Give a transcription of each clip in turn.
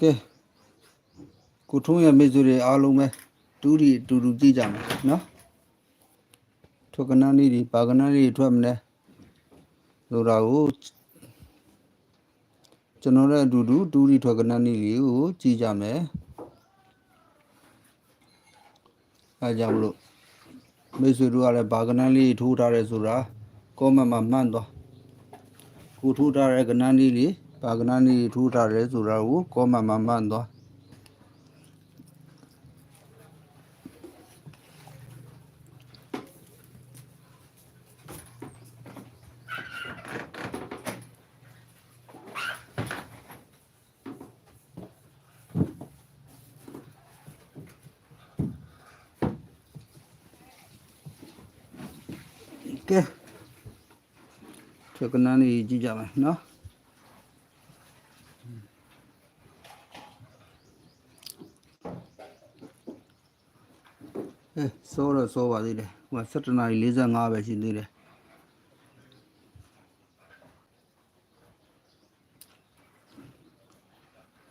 ကဲကိုထုံးရဲ့မိတ်ဆွေတွေအားလုံးပဲတူဒီအတူတူကြည့်ကြမယ်နော်ထွက်ကနန်းလေးတွေပါကနန်းလေးတွေထွက်မလဲဆိုတာကိုကျွန်တော်လည်းအတူတူတူဒီထွက်ကနန်းလေးတွေကိုကြည့်ကြမယ်အဲကြောင့်မလို့မိတ်ဆွေတို့ကလည်းပါကနန်းလေးထိုးထားတယ်ဆိုတာကောမန့်မှာမှန်သွားကိုထိုးထားတဲ့ကနန်းလေးတွေ ပါကနန်းလေးထိုးထားတယ်ဆိုတာကိုကောမန့်မှာမှန်သွားကဲထွက်ကနန်းလေးကြည့်ကြမယ်နော်အဲ စောတော့စောပါသေးတယ်ဟို7နာရီ45ပဲရှိသေးတယ်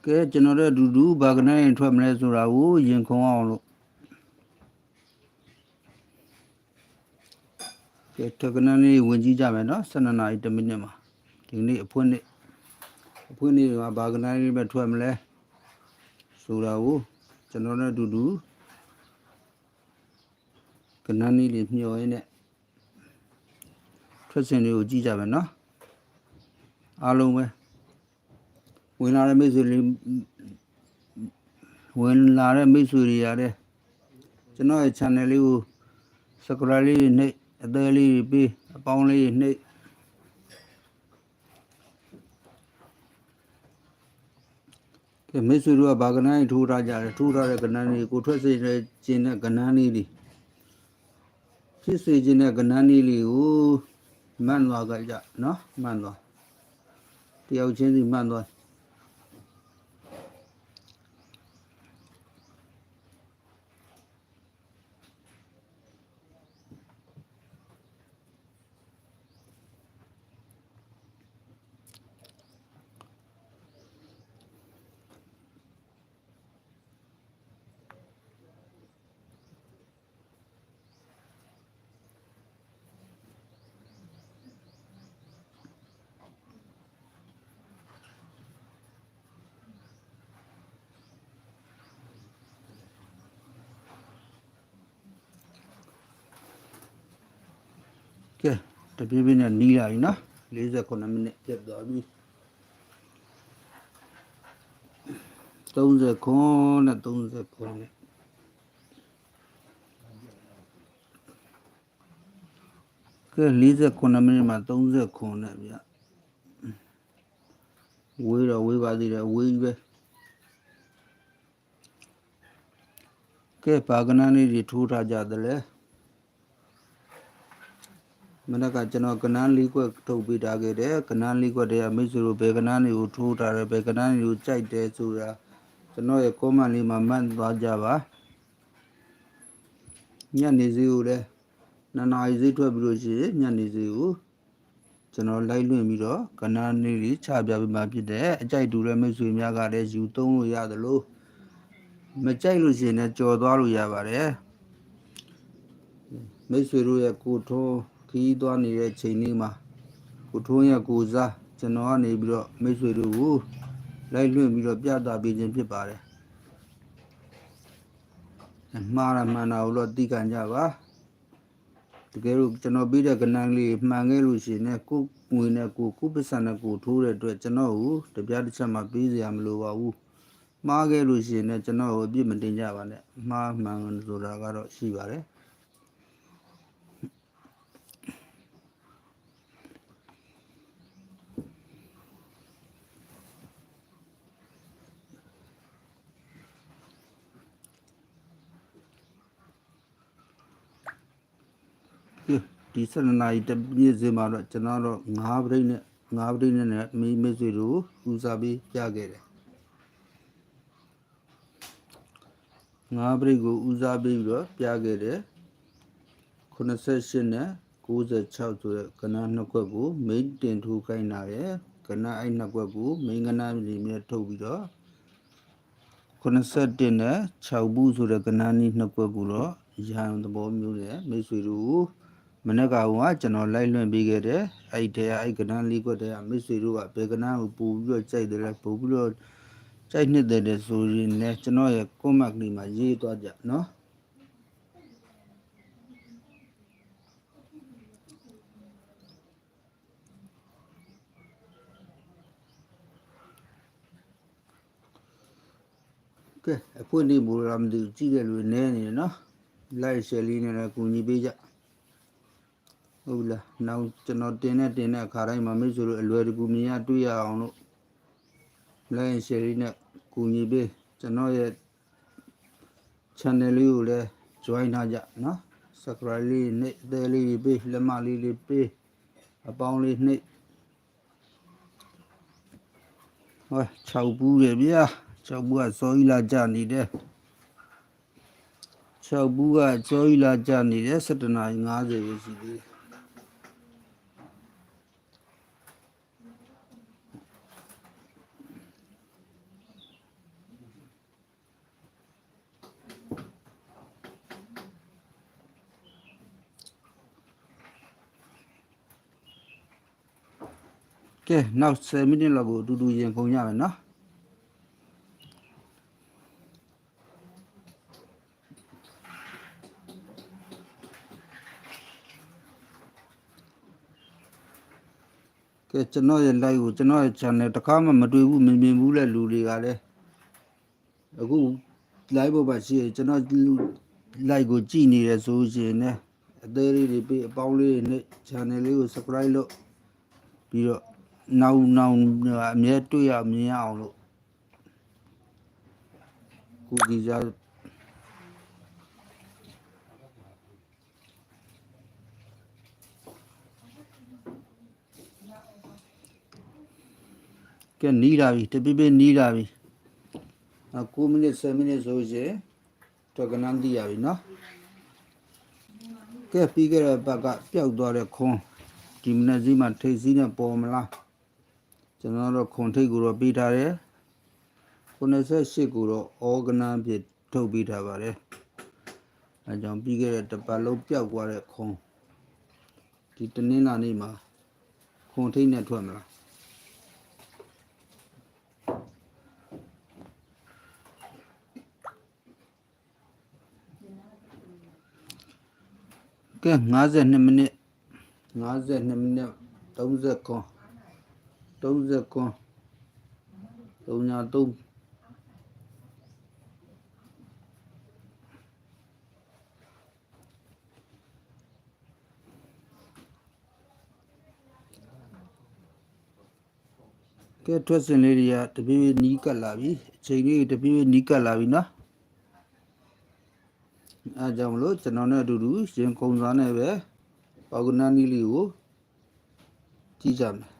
ကဲကျွန်တော်တို့အတူတူဘာကနန်းရင်ထွက်မလဲဆိုတာကိုရင်ခုံအောင်လို့ကဲတက္ကနန်းလေးဝင်ကြည့်ကြမယ်နော်12နာရီ1မိနစ်မှာဒီနေ့အဖွင့်နေ့အဖွင့်နေ့မှာဘာကနန်းလေးပဲထွက်မလဲဆိုတာကိုကျွန်တော်နဲ့အတူတူ ကနန်းလေးလေးမျှော်ရင်းနဲ့ထွက်စင်လေးကိုကြည့်ကြမယ်နော်အားလုံးပဲဝင်လာတဲ့မိတ်ဆွေလေးဝင်လာတဲ့မိတ်ဆွေတွေရတယ်ကျွန်တော်ရဲ့ channel လေးကို subscribe လေးနှိပ်အသေးလေးပေးအပေါင်းလေးနှိပ်ကဲမိတ်ဆွေတို့ကဘာကနန်းကြီးထိုးထားကြတယ်ထိုးထားတဲ့ကနန်းကြီးကိုထွက်စေခြင်းတဲ့ကနန်းလေးတွေ ဖြစ်စေခြင်းတဲ့ကနန်းလေးလေးကိုမှန်သွားကြကြနော်မှန်သွားတယောက်ချင်းစီမှန်သွား ကဲတပြေးပြေးနဲ့နီးလာပြီနော်48မိနစ်ပြတ်သွားပြီ30ခွန်းနဲ့30ခွန်းနဲ့ကဲ48မိနစ်မှာ30ခွန်းနဲ့ဗျဝေးတော့ဝေးပါသေးတယ်ဝေးပဲကဲပါကနန်းလေးတွေထိုးထားကြတယ်လေ မနက်ကကျွန်တော်ကနန်းလေးကွက်ထုတ်ပေးထားခဲ့တယ်ကနန်းလေးကွက်တည်းကမိတ်ဆွေတို့ဘယ်ကနန်းတွေကိုထိုးထားတယ်ဘယ်ကနန်းတွေကိုကြိုက်တယ်ဆိုတာကျွန်တော်ရဲ့ comment လေးမှာမှတ်သွားကြပါညနေစည်းကိုလည်းနှစ်နာရီစည်းထွက်ပြီးလို့ရှိရင်ညနေစည်းကိုကျွန်တော်လိုက်လွင့်ပြီးတော့ကနန်းလေးတွေချပြပေးမှဖြစ်တယ်အကြိုက်တူတဲ့မိတ်ဆွေများကလည်းယူသုံးလို့ရတယ်လို့မကြိုက်လို့ရှိရင်လည်းကြော်သွားလို့ရပါတယ်မိတ်ဆွေတို့ရဲ့ကိုထုံး ခီးသွားနေတဲ့ချိန်လေးမှာကိုထုံးရဲ့ကိုစားကျွန်တော်ကနေပြီးတော့မိတ်ဆွေတို့ကိုလိုက်လွှင့်ပြီးတော့ပြသပေးခြင်းဖြစ်ပါတယ်အမှားရမှန်တာကိုတော့သိခံကြပါတကယ်လို့ကျွန်တော်ပြီးတဲ့ကဏ္ဍလေးမှန်ခဲ့လို့ရှိရင်လည်းကိုငွေနဲ့ကိုကိုပစ္စံနဲ့ကိုထိုးတဲ့အတွက်ကျွန်တော်ကိုတပြားတစ်ချက်မှပေးစရာမလိုပါဘူးမှားခဲ့လို့ရှိရင်လည်းကျွန်တော်ကိုအပြစ်မတင်ကြပါနဲ့မှားမှန်ဆိုတာကတော့ရှိပါတယ် ကဲ ဒီ7နာရီတပြည့်စင်မှာတော့ကျွန်တော်တော့9ပရိတ်နဲ့9ပရိတ်နဲ့မိမိတ်ဆွေတို့ဦးစားပြီးပြခဲ့တယ်9ပရိတ်ကိုဦးစားပြီးပြီးတော့ပြခဲ့တယ်88နဲ့96ဆိုတဲ့ကဏ္ဍနှစ်ခွက်ကိုမိတ်တင်ထူခိုင်းတာရယ်ကဏ္ဍအဲ့နှစ်ခွက်ကိုမိန်ကဏ္ဍလေးမြဲထုတ်ပြီးတော့81နဲ့6ဘူးဆိုတဲ့ကဏ္ဍနီးနှစ်ကွက်ကိုတော့ရဟန်းသဘောမျိုးနဲ့မိတ်ဆွေတို့ မနေ့ကကကျွန်တော်လိုက်လွှင့်ပေးခဲ့တဲ့အဲ့ဒီတရားအဲ့ကဏ္ဍလေးကွက်တဲ့မိတ်ဆွေတို့ကဘယ်ကဏ္ဍကိုပို့ပြီးတော့ကြိုက်တယ်လဲပို့ပြီးတော့ကြိုက်နှစ်တယ်တဲ့ဆိုရင်လည်းကျွန်တော်ရဲ့ comment လေးမှာရေးသွားကြနော်ကဲအခုနေမူရမတူကြည့်တဲ့လူနဲနေတယ်နော်လိုက်ရှယ်လေးနဲ့လည်းကူညီပေးကြ ဟုတ်ပြီလားနောက်ကျွန်တော်တင်တဲ့တင်တဲ့အခါတိုင်းမှာမိတ်ဆွေတို့အလွယ်တကူမြင်ရတွေ့ရအောင်လို့လိုက်ရှယ်လေးနဲ့ကူညီပေးကျွန်တော်ရဲ့ channel လေးကိုလည်း join ထားကြနော် subscribe လေးနဲ့အသေးလေးတွေပေးလက်မလေးလေးပေးအပေါင်းလေးနှိပ်ဟော6ဘူးရဗျာ6ဘူးကစောကြီးလာကြနေတယ်6ဘူးကစောကြီးလာကြနေတယ်7နာရီ50ပဲရှိသေးတယ် ကဲနောက်10မိနစ်လောက်ကိုအတူတူရင်ခုန်ရမယ်နော်ကဲကျွန်တော်ရဲ့ live ကိုကျွန်တော်ရဲ့ channel တခါမှမတွေ့ဘူးမမြင်ဘူးတဲ့လူတွေကလည်းအခု live ပေါ်မှာရှိရကျွန်တော် live ကိုကြည့်နေရဆိုရင်လည်းအသေးလေးတွေပြီးအပေါင်းလေးတွေနဲ့ channel လေးကို subscribe လုပ်ပြီးတော့ နောက်နောက်အမြဲတွေ့ရမြင်ရအောင်လို့ကိုကြီးစားကဲနီးလာပြီတပိပိနီးလာပြီအ9မိနစ်10မိနစ်ဆိုရင်တော့ကနန်းတည်ရပြီနော်ကဲပြီးခဲ့တဲ့ဘက်ကပျောက်သွားတဲ့ခွန်းဒီမနေ့စီမှာထိတ်စီးနဲ့ပေါ်မလား ကျွန်တော်တို့ခွန်ထိတ်ကိုတော့ပြီးထားတယ်98ကိုတော့ဩဂနန်းဖြစ်ထုတ်ပြီးထားပါတယ်အဲကြောင့်ပြီးခဲ့တဲ့တစ်ပတ်လုံးပျောက်သွားတဲ့ခွန်းဒီတနင်္လာနေ့မှာခွန်ထိတ်နဲ့ထွက်မလားကဲ52မိနစ်52မိနစ်30ခွန် 30ခွန်33ကဲထွက်စင်လေးတွေကတပြေးပြေးနီးကပ်လာပြီအချိန်လေးတပြေးပြေးနီးကပ်လာပြီနော်အဲကြောင့်မလို့ကျွန်တော်နဲ့အတူတူရင်ကုံစားနဲ့ပဲပေါကနန်းနီးလေးကိုကြည့်ကြမယ်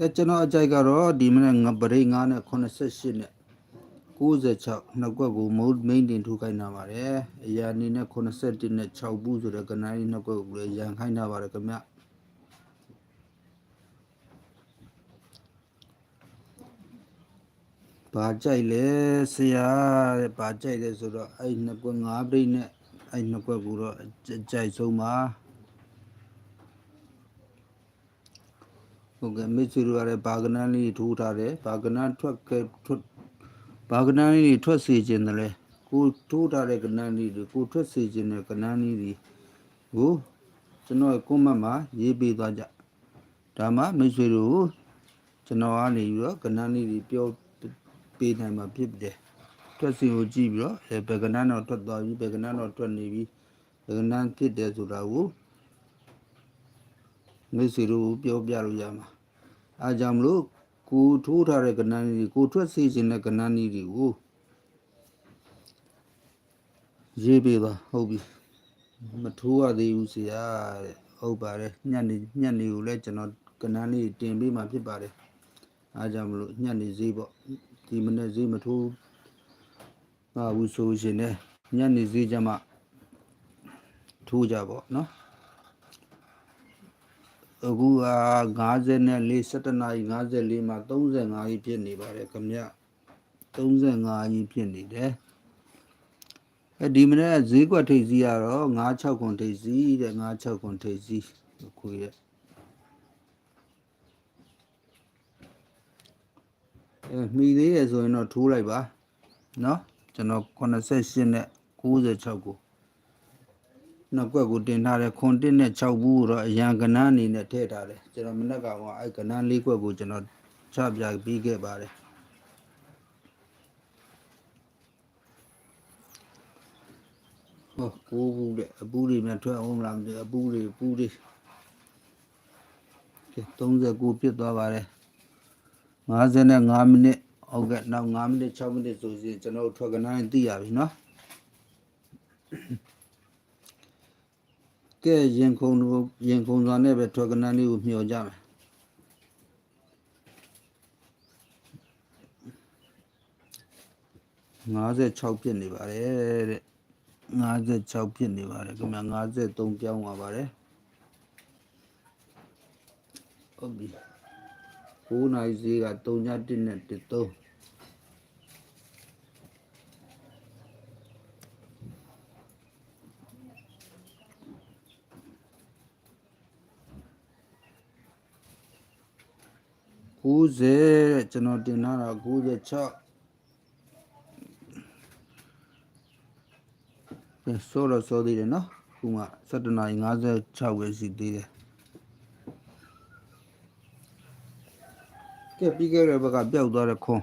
အဲကျွန်တော်အကြိုက်ကတော့ဒီမနေ့ငပရိတ်9နဲ့88နဲ့96နှစ်ကွက်ကိုမုတ်မိန်တင်ထူခိုင်းတာပါတယ်အရာအနေနဲ့81နဲ့6ဘူးဆိုတဲ့ကနိုင်းနှစ်ကွက်ကိုလည်းရန်ခိုင်းတာပါတယ်ခင်ဗျဘာကြိုက်လဲဆရာတဲ့ဘာကြိုက်လဲဆိုတော့အဲ့နှစ်ကွက်၅ပြိနဲ့အဲ့နှစ်ကွက်ကိုတော့ကြကြိုက်ဆုံးပါ ဟုတ်ကဲ့မိတ်ဆွေတို့ကလည်းဘာကနန်းလေးထိုးထားတယ်ဘာကနန်းထွက်ကဲထွက်ဘာကနန်းလေးထွက်စေခြင်းတယ်လဲကိုထိုးထားတဲ့ကနန်းလေးတွေကိုထွက်စေခြင်းတဲ့ကနန်းလေးတွေကိုကျွန်တော်ကွန်မန့်မှာရေးပေးသွားကြဒါမှမိတ်ဆွေတို့ကျွန်တော်ကနေပြီးတော့ကနန်းလေးတွေပြောပေးနိုင်မှာဖြစ်တယ်။ထွက်စီကိုကြည့်ပြီးတော့အဲဘယ်ကနန်းတော့ထွက်သွားပြီဘယ်ကနန်းတော့ထွက်နေပြီဘယ်ကနန်းဖြစ်တယ်ဆိုတာကို မိတ်ဆွေတို့ပြောပြလို့ရမှာ။အားကြောင့်မလို့ကိုထိုးထားတဲ့ကနန်းကြီးကိုထွက်စီခြင်းတဲ့ကနန်းကြီးတွေကိုရေးပေးပါဟုတ်ပြီမထိုးရသေးဘူးဆရာတဲ့ဟုတ်ပါတယ်ညနေညနေကိုလည်းကျွန်တော်ကနန်းလေးတင်ပေးမှဖြစ်ပါတယ်အားကြောင့်မလို့ညနေဈေးပေါ့ဒီမနေ့ဈေးမထိုးပါဘူးဆိုရှင်လည်းညနေဈေးကြမှာထိုးကြပေါ့နော် အခုက54 17နာရီ54မှာ35ကြီးဖြစ်နေပါတယ်ခင်ဗျ35ကြီးဖြစ်နေတယ်အဲဒီမနေ့ကဈေးကွက်ထိပ်စီးကတော့96ခွန်ထိပ်စီးတဲ့96ခွန်ထိပ်စီးခွေရဲ့အဲမိသေးရဆိုရင်တော့ထိုးလိုက်ပါเนาะကျွန်တော်88နဲ့96ကို နောက်ကွက်ကိုတင်ထားတယ်ခွန်1နဲ့6ဘူးကိုတော့အရန်ကနန်းအနေနဲ့ထည့်ထားတယ်ကျွန်တော်မနေ့ကဟောအဲ့ကနန်းလေးကွက်ကိုကျွန်တော်ချပြပြီးခဲ့ပါတယ်ဟောကိုးဘူးတဲ့အပူတွေများထွက်အောင်မလားမသိဘူးအပူတွေအပူတွေကဲ39ပြစ်သွားပါတယ်55မိနစ်ဟုတ်ကဲ့နောက်5မိနစ်6မိနစ်ဆိုရင်ကျွန်တော်တို့ထွက်ကနန်းသိရပြီเนาะ ကဲ ရင်ခုံတို့ရင်ခုံစွာနဲ့ပဲထွက်ကနန်းလေးကိုမျှော်ကြမယ်56ဖြစ်နေပါတယ်တဲ့56ဖြစ်နေပါတယ်ခင်ဗျ53ပြောင်းသွားပါတယ်ဟုတ်ပြီ9နိုင်ဈေးက3.1နဲ့13 90တဲ့ကျွန်တော်တင်ထားတာ96ကဲဆိုတော့ဆိုသေးတယ်နော်ခုမှ7နာရီ56ပဲရှိသေးတယ်ကဲပြီးခဲ့တဲ့ဘက်ကပျောက်သွားတဲ့ခွန်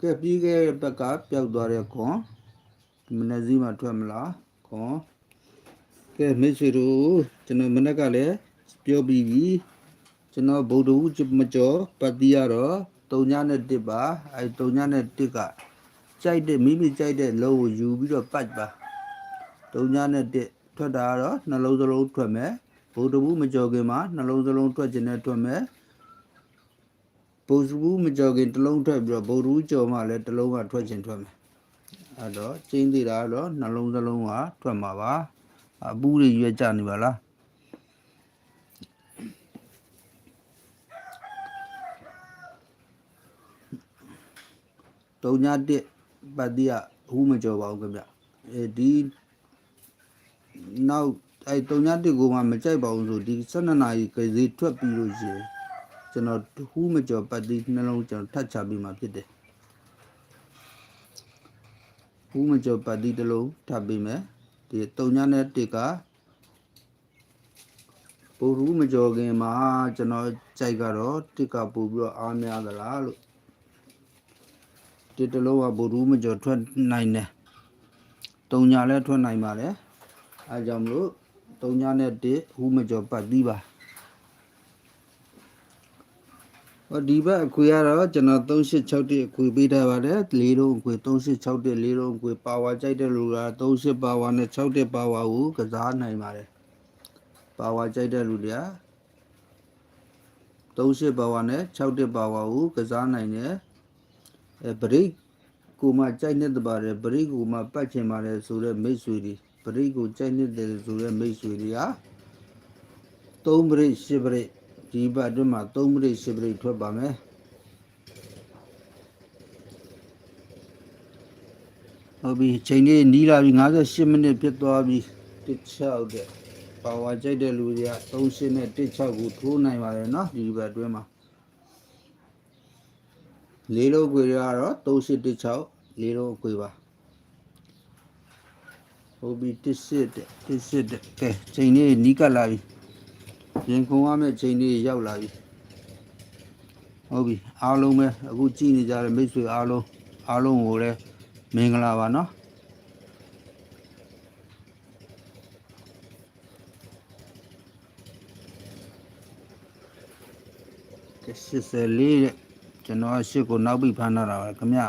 ကဲပြီးခဲ့တဲ့ဘက်ကပျောက်သွားတဲ့ခွန်ဒီမနေ့စီးမှထွက်မလားခွန်ကဲမိတ်ဆွေတို့ကျွန်တော်မနေ့ကလည်းပြောပြီးပြီ ကျွန်တော်ဗုဒ္ဓဝုမကျော်ပတ်တိရတော့တုံညနဲ့တစ်ပါအဲတုံညနဲ့တစ်ကကြိုက်တဲ့မိမိကြိုက်တဲ့လုံးကိုယူပြီးတော့ပတ်ပါတုံညနဲ့တစ်ထွက်တာကတော့နှလုံးစလုံးထွက်မယ်ဗုဒ္ဓဝုမကျော်ခင်မှာနှလုံးစလုံးထွက်ခြင်းနဲ့ထွက်မယ်ဗုဒ္ဓဝုမကျော်ခင်တစ်လုံးထွက်ပြီးတော့ဗုဒ္ဓဝုကျော်မှလည်းတစ်လုံးကထွက်ခြင်းထွက်မယ်အဲ့တော့ကျင်းသေးတာကတော့နှလုံးစလုံးကထွက်မှာပါအပူတွေရွက်ကြနေပါလား တုံညာတစ်ပတ်တိယဟူးမကြော်ပါဘူးခင်ဗျအဲဒီနောက်အဲတုံညာတစ်ကိုမှမကြိုက်ပါဘူးဆိုဒီ12နာရီကလေးထွက်ပြီးလို့ရှိရင်ကျွန်တော်ဟူးမကြော်ပတ်တိနှလုံးကျွန်တော်ထပ်ချပြီးမှဖြစ်တယ်ဟူးမကြော်ပတ်တိတစ်လုံးထပ်ပြီးမယ်ဒီတုံညာနဲ့တစ်ကပူရူးမကြော်ခင်မှာကျွန်တော်ကြိုက်ကတော့တစ်ကပူပြီးတော့အားများသလားလို့ တစ်တလုံးကဘူရူးမကျော်ထွက်နိုင်တယ်။တုံညာလည်းထွက်နိုင်ပါတယ်။အဲကြောင့်မလို့တုံညာနဲ့တစ်ဟူးမကျော်ပတ်ပြီးပါ။ဟောဒီဘက်အခွေကတော့ကျွန်တော်3861အခွေပေးထားပါတယ်။လေးလုံးအခွေ3861လေးလုံးအခွေပါဝါကြိုက်တဲ့လူက38ပါဝါနဲ့61ပါဝါကိုကစားနိုင်ပါတယ်။ပါဝါကြိုက်တဲ့လူတွေက38ပါဝါနဲ့61ပါဝါကိုကစားနိုင်တယ်။ အဲဘရိတ်ကိုမှကြိုက်နေတပါတယ်ဘရိတ်ကိုမှပတ်ချင်ပါတယ်ဆိုတော့မိတ်ဆွေတွေဘရိတ်ကိုကြိုက်နေတယ်ဆိုတော့မိတ်ဆွေတွေဟာ3ဘရိတ်10ဘရိတ်ဒီဘက်အတွင်းမှာ3ဘရိတ်10ဘရိတ်ထွက်ပါမယ်ဟုတ်ပြီချိန်လေးနီးလာပြီ58မိနစ်ဖြစ်သွားပြီ16တဲ့ပါဝါကြိုက်တဲ့လူတွေက38နဲ့16ကိုထိုးနိုင်ပါတယ်เนาะဒီဘက်အတွင်းမှာ လေးလုံးခွေတွေကတော့3816လေးလုံးခွေပါဟုတ်ပြီတစ်တဲ့တစ်တဲ့ကဲချိန်လေးနီးကပ်လာပြီရင်ခုံရမယ့်ချိန်လေးရောက်လာပြီဟုတ်ပြီအားလုံးပဲအခုကြည့်နေကြတဲ့မိတ်ဆွေအားလုံးအားလုံးကိုလည်းမင်္ဂလာပါနော်ကဲ84တဲ့ ကျွန်တော်အရှိကိုနောက်ပြီးဖမ်းလာတာပါခင်ဗျ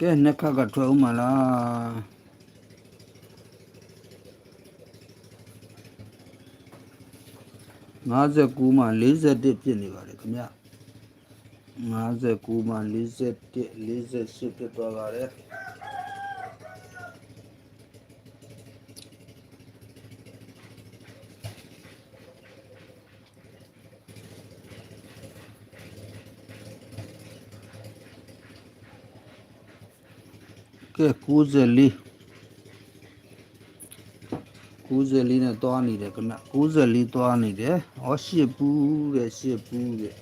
ကဲနှစ်ခါကထွက်ဦးမလား59မှာ41ဖြစ်နေပါတယ်ခင်ဗျ 59မှာ41 48ဖြစ်သွားပါတယ်ကဲ94 94နဲ့သွားနေတယ်ခင်ဗျ94သွားနေတယ်ဟောရှစ်ပူးတဲ့ရှစ်ပူးတဲ့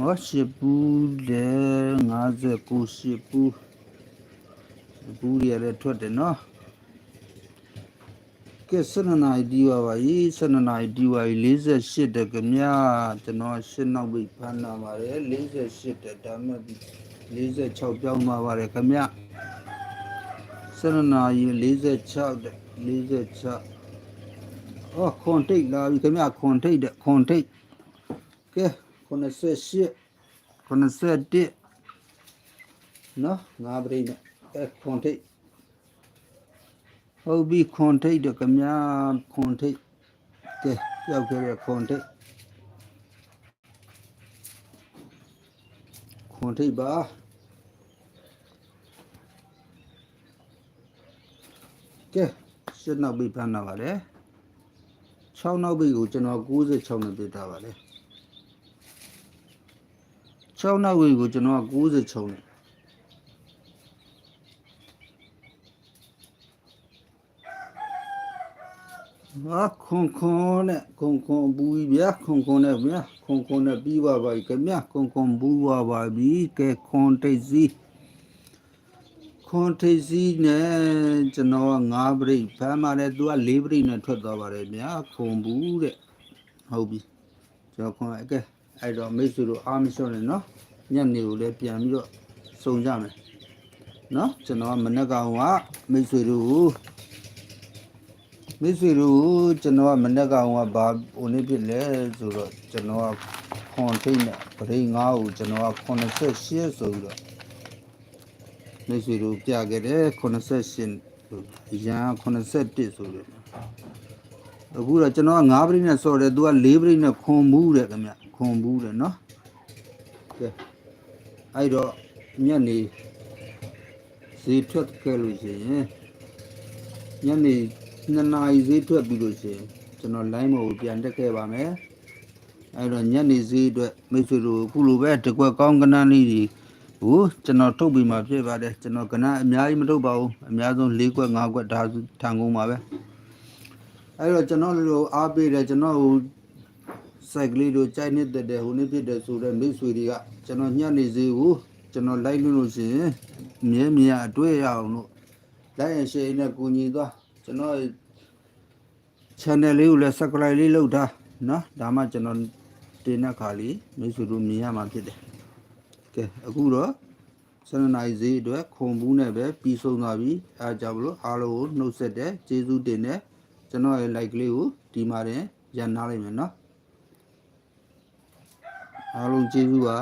ဟောရှစ်ပူးတဲ့59ရှစ်ပူးပူးရတဲ့ထွက်တယ်နော်ကဲ7နာရီဒီပါပါကြီး7နာရီဒီပါကြီး48တဲ့ခင်ဗျကျွန်တော်ရှင်းနောက်ပြီးဖမ်းလာပါတယ်48တဲ့ဒါမှမဟုတ်46ပြောင်းသွားပါတယ်ခင်ဗျ7နာရီ46တဲ့46အော်ခွန်ထိတ်လာပြီခင်ဗျခွန်ထိတ်တဲ့ခွန်ထိတ်ကဲ 98 91နော်ငါပရိနဲ့အဲခွန်ထိတ်ဟုတ်ပြီခွန်ထိတ်တဲ့ခင်ဗျခွန်ထိတ်ကဲရောက်ခဲ့တဲ့ခွန်ထိတ်ခွန်ထိတ်ပါကဲရှစ်နောက်ပြီဖမ်းလာပါတယ်6နောက်ပြီကိုကျွန်တော်96နဲ့ပြထားပါတယ် 6နောက်ပြီကိုကျွန်တော်96နဲ့ဟာခွန်ခွန်နဲ့ခွန်ခွန်ဘူးကြီးဗျာခွန်ခွန်နဲ့ဗျာခွန်ခွန်နဲ့ပြီးပါပါပြီခင်ဗျာခွန်ခွန်ဘူးပါပါပြီကဲခွန်တိတ်စီခွန်ထိပ်စီးနဲ့ကျွန်တော်က9ပရိတ်ဖမ်းပါတယ်သူက4ပရိတ်နဲ့ထွက်သွားပါတယ်ဗျာခွန်ဘူးတဲ့ဟုတ်ပြီကျွန်တော်ခွန်အကဲ အဲ့တော့မိတ်ဆွေတို့အားမလျှော့နဲ့နော်ညနေကိုလည်းပြန်ပြီးတော့စုံကြမယ်နော်ကျွန်တော်ကမနေ့ကောင်ကမိတ်ဆွေတို့ကိုမိတ်ဆွေတို့ကိုကျွန်တော်ကမနေ့ကောင်ကဘာဟိုနေ့ဖြစ်လဲဆိုတော့ကျွန်တော်ကခွန်ထိပ်နဲ့ပရိတ်9ကိုကျွန်တော်က88ဆိုပြီးတော့မိတ်ဆွေတို့ပြခဲ့တယ်88ရန်81ဆိုတယ် အခုတော့ကျွန်တော်က9ပရိနဲ့ဆော်တယ်သူက4ပရိနဲ့ခွန်မှုတဲ့ခင်ဗျခွန်မှုတဲ့နော်ကဲအဲ့တော့ညနေဈေးထွက်ခဲ့လို့ရှိရင်ညနေ2နာရီဈေးထွက်ပြီးလို့ရှိရင်ကျွန်တော် line မို့ပြန်တက်ခဲ့ပါမယ်အဲ့တော့ညနေဈေးအတွက်မိတ်ဆွေတို့အခုလိုပဲတကွက်ကောင်းကနန်းလေးတွေဟိုကျွန်တော်ထုတ်ပြီးမှဖြစ်ပါတယ်ကျွန်တော်ကနအများကြီးမထုတ်ပါဘူးအများဆုံး၄ခွက်၅ခွက်ဒါထန်ကုန်ပါပဲ အဲ့တော့ကျွန်တော်လိုအားပေးတယ်ကျွန်တော်ဟိုစိုက်ကလေးတို့ကြိုက်နေတဲ့တဲ့ဟိုနေ့ဖြစ်တဲ့ဆိုတဲ့မိတ်ဆွေတွေကကျွန်တော်ညနေစေးကိုကျွန်တော်လိုက်လို့လို့ရှိရင်မြဲမြဲအတွေ့ရအောင်လို့လိုက်ရင်ရှေ့နဲ့ကူညီသွားကျွန်တော် channel လေးကိုလည်း subscribe လေးလုပ်ထားနော်ဒါမှကျွန်တော်တင်တဲ့ခါလေးမိတ်ဆွေတို့မြင်ရမှာဖြစ်တယ်ကဲအခုတော့7နိုင်ဈေးအတွက်ခွန်ဘူးနဲ့ပဲပြီးဆုံးသွားပြီအဲဒါကြောင့်မလို့အားလုံးကိုနှုတ်ဆက်တဲ့ကျေးဇူးတင်တဲ့ ကျွန်တော်ရဲ့ like လေးကိုဒီမှာတင်ရန်နာလိုက်မယ်နော်အားလုံးကျေးဇူးပါ